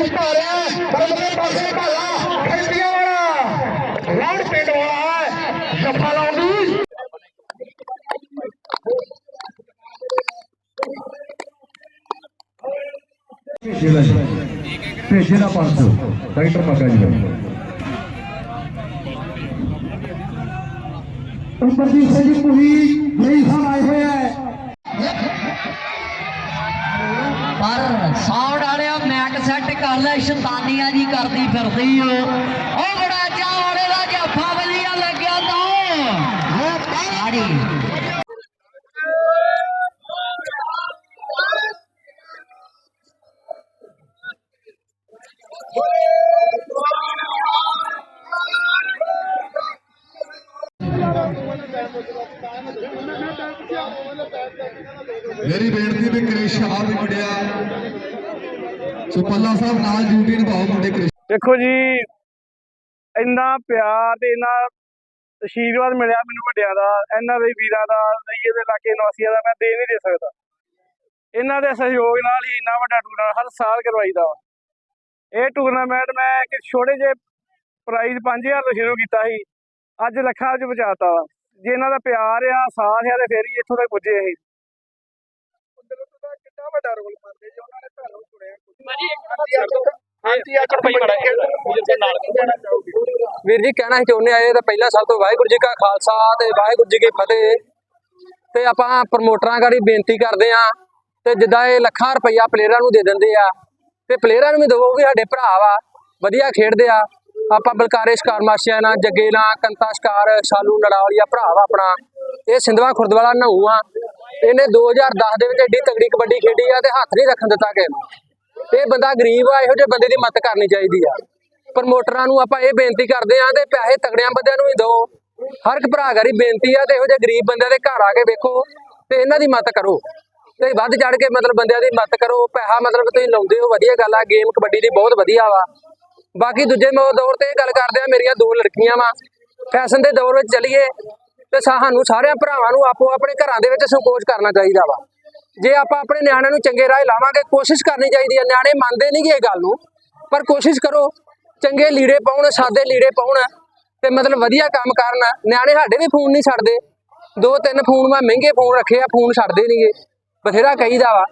ਕੋਸ਼ਿਸ਼ ਕਰ ਰਿਹਾ ਹੈ। ਬਰਮਲੇ ਪਾਸੇ ਭਾਲਾ ਖੈਂਦੀਆਂ ਵਾਲਾ ਰੌਣ ਪਿੰਡ ਵਾਲਾ ਹੈ ਜੱਫਾ ਭੇਜੇ ਜੀ ਭੇਜੇ ਦਾ 500 ਡਾਕਟਰ ਮੱਗਾ ਜੀ ਅੰਬਰਜੀਤ ਸਿੰਘ ਜੀ ਪੁਰੀ ਨਹੀਂ ਸਾਹਿਬ ਆਏ ਹੋਏ ਹੈ। ਪਰ ਮੈਕ ਸੈੱਟ ਕਰ ਲੈ, ਸ਼ੈਤਾਨੀਆਂ ਜੀ ਕਰਦੀ ਫਿਰਦੀ ਓ। ਉਹ ਬੜਾ ਚਾ ਦਾ ਜੱਫਾ ਵਧੀਆ ਲੱਗਿਆ ਤਾਂ। ਆੜੀ ਮੇਰੀ ਬੇਨਤੀ ਵੀ ਕ੍ਰਿਸ਼ ਆ ਵੀ ਮੁੰਡਿਆ ਸੋ ਪੱਲਾ ਸਾਹਿਬ, ਨਾਲ ਡਿਊਟੀ ਨਿਭਾਓ ਮੁੰਡੇ ਦੇਖੋ ਜੀ, ਇੰਨਾ ਪਿਆਰ ਤੇ ਇੰਨਾ ਆਸ਼ੀਰਵਾਦ ਮਿਲਿਆ ਮੈਨੂੰ ਵੱਡਿਆਂ ਦਾ, ਇਹਨਾਂ ਦੇ ਵੀਰਾਂ ਦਾ ਲਈਏ ਦੇ ਇਲਾਕੇ ਨਿਵਾਸੀਆਂ ਦਾ, ਮੈਂ ਦੇ ਨਹੀਂ ਦੇ ਸਕਦਾ। ਇਹਨਾਂ ਦੇ ਸਹਿਯੋਗ ਨਾਲ ਹੀ ਇੰਨਾ ਵੱਡਾ ਟੂਰਨਾਮੈਂਟ ਹਰ ਸਾਲ ਕਰਵਾਈਦਾ ਵਾ। ਇਹ ਟੂਰਨਾਮੈਂਟ ਮੈਂ ਇੱਕ ਛੋਟੇ ਜਿਹੇ ਪ੍ਰਾਈਜ਼ 5000 ਤੋਂ ਸ਼ੁਰੂ ਕੀਤਾ ਸੀ, ਅੱਜ ਲੱਖਾਂ 'ਚ ਪਹੁੰਚਾਤਾ ਵਾ। ਜੇ ਇਹਨਾਂ ਦਾ ਪਿਆਰ ਆ, ਸਾਥ ਆ ਤੇ ਫੇਰ ਹੀ ਇੱਥੋਂ ਤੱਕ ਪੁੱਜੇ ਅਸੀਂ ਕਿੰਨਾ ਵੱਡਾ ਰੋਲ ਪਾਉਂਦੇ ਜੀ ਉਹਨਾਂ ਨੇ ਤੁਹਾਨੂੰ ਚੁਣਿਆ ਹਾਂਜੀ ਅੱਜ ਭਾਈ ਮੜਾ ਨਾਲ ਵੀਰ ਜੀ ਕਹਿਣਾ ਚਾਹੁੰਦੇ ਆਏ ਤਾਂ ਪਹਿਲਾਂ ਸਭ ਤੋਂ ਵਾਹਿਗੁਰੂ ਜੀ ਕਾ ਖਾਲਸਾ ਤੇ ਵਾਹਿਗੁਰੂ ਜੀ ਕੀ ਫਤਿਹ। ਤੇ ਆਪਾਂ ਪ੍ਰਮੋਟਰਾਂ ਗਾੜੀ ਬੇਨਤੀ ਕਰਦੇ ਆ ਤੇ ਜਿੱਦਾਂ ਇਹ ਲੱਖਾਂ ਰੁਪਈਆ ਪਲੇਅਰਾਂ ਨੂੰ ਦੇ ਦਿੰਦੇ ਆ ਤੇ ਪਲੇਅਰਾਂ ਨੂੰ ਵੀ ਦਵੋ ਵੀ ਸਾਡੇ ਭਰਾ ਵਾ ਵਧੀਆ ਖੇਡਦੇ ਆ। ਆਪਾਂ ਬਲਕਾਰੇ ਸ਼ਿਕਾਰ ਮਾਸ਼ੀਆਂ ਨਾਲ ਜੱਗੇ ਨਾਲ ਕੰਤਾ ਸ਼ਿਕਾਰ ਸ਼ਾਲੂ ਨੜਾਵਲੀਆ ਭਰਾ ਵਾ ਆਪਣਾ ਇਹ ਸਿੰਧਵਾ ਖੁਰਦਵਾਲਾ ਨਹੂ ਆ ਇਹਨੇ 2010 ਦੇ ਵਿੱਚ ਏਡੀ ਤਗੜੀ ਕਬੱਡੀ ਖੇਡੀ ਆ ਤੇ ਹੱਥ ਨਹੀਂ ਰੱਖਣ ਦਿੱਤਾ ਕਿਸੇ ਨੂੰ। ਇਹ ਬੰਦਾ ਗਰੀਬ ਆ, ਇਹੋ ਜਿਹੇ ਬੰਦੇ ਦੀ ਮਦਦ ਕਰਨੀ ਚਾਹੀਦੀ ਆ। ਪ੍ਰਮੋਟਰਾਂ ਨੂੰ ਆਪਾਂ ਇਹ ਬੇਨਤੀ ਕਰਦੇ ਆ ਤੇ ਪੈਸੇ ਤਗੜਿਆਂ ਬੰਦਿਆਂ ਨੂੰ ਹੀ ਦਿਓ। ਹਰ ਇੱਕ ਭਰਾ ਗਰੀ ਬੇਨਤੀ ਆ ਤੇ ਇਹੋ ਜਿਹੇ ਗਰੀਬ ਬੰਦਿਆਂ ਦੇ ਘਰ ਆ ਕੇ ਵੇਖੋ ਤੇ ਇਹਨਾਂ ਦੀ ਮਦਦ ਕਰੋ। ਤੇ ਵੱਧ ਚੜ ਕੇ ਮਤਲਬ ਬੰਦਿਆਂ ਦੀ ਮਦਦ ਕਰੋ, ਪੈਸਾ ਮਤਲਬ ਤੁਸੀਂ ਲਾਉਂਦੇ ਹੋ, ਵਧੀਆ ਗੱਲ ਆ, ਗੇਮ ਕਬੱਡੀ ਦੀ ਬਹੁਤ ਵਧੀਆ ਵਾ। ਬਾਕੀ ਦੂਜੇ ਮੋ ਦੌਰ ਤੇ ਇਹ ਗੱਲ ਕਰਦੇ ਆ, ਮੇਰੀਆਂ ਦੋ ਲੜਕੀਆਂ ਵਾ। ਫੈਸ਼ਨ ਦੇ ਦੌਰ ਵਿੱਚ ਚਲੀਏ। ਤੇ ਸਾਨੂੰ ਸਾਰਿਆਂ ਭਰਾਵਾਂ ਨੂੰ ਆਪੋ ਆਪਣੇ ਘਰਾਂ ਦੇ ਵਿੱਚ ਸੰਕੋਚ ਕਰਨਾ ਚਾਹੀਦਾ ਵਾ। ਜੇ ਆਪਾਂ ਆਪਣੇ ਨਿਆਣਿਆਂ ਨੂੰ ਚੰਗੇ ਰਾਹ ਲਾਵਾਂਗੇ, ਕੋਸ਼ਿਸ਼ ਕਰਨੀ ਚਾਹੀਦੀ ਹੈ ਨਿਆਣੇ ਮੰਨਦੇ ਨਹੀਂਗੇ ਇਹ ਗੱਲ ਨੂੰ, ਪਰ ਕੋਸ਼ਿਸ਼ ਕਰੋ। ਚੰਗੇ ਲੀੜੇ ਪਾਉਣ, ਸਾਦੇ ਲੀੜੇ ਪਾਉਣ ਤੇ ਮਤਲਬ ਵਧੀਆ ਕੰਮ ਕਰਨ। ਨਿਆਣੇ ਸਾਡੇ ਵੀ ਫੋਨ ਨਹੀਂ ਛੱਡਦੇ। ਦੋ ਤਿੰਨ ਫੋਨ ਮੈਂ ਮਹਿੰਗੇ ਫੋਨ ਰੱਖੇ ਆ, ਫੋਨ ਛੱਡਦੇ ਨਹੀਂਗੇ ਬਥੇਰਾ ਕਹੀਦਾ ਵਾ।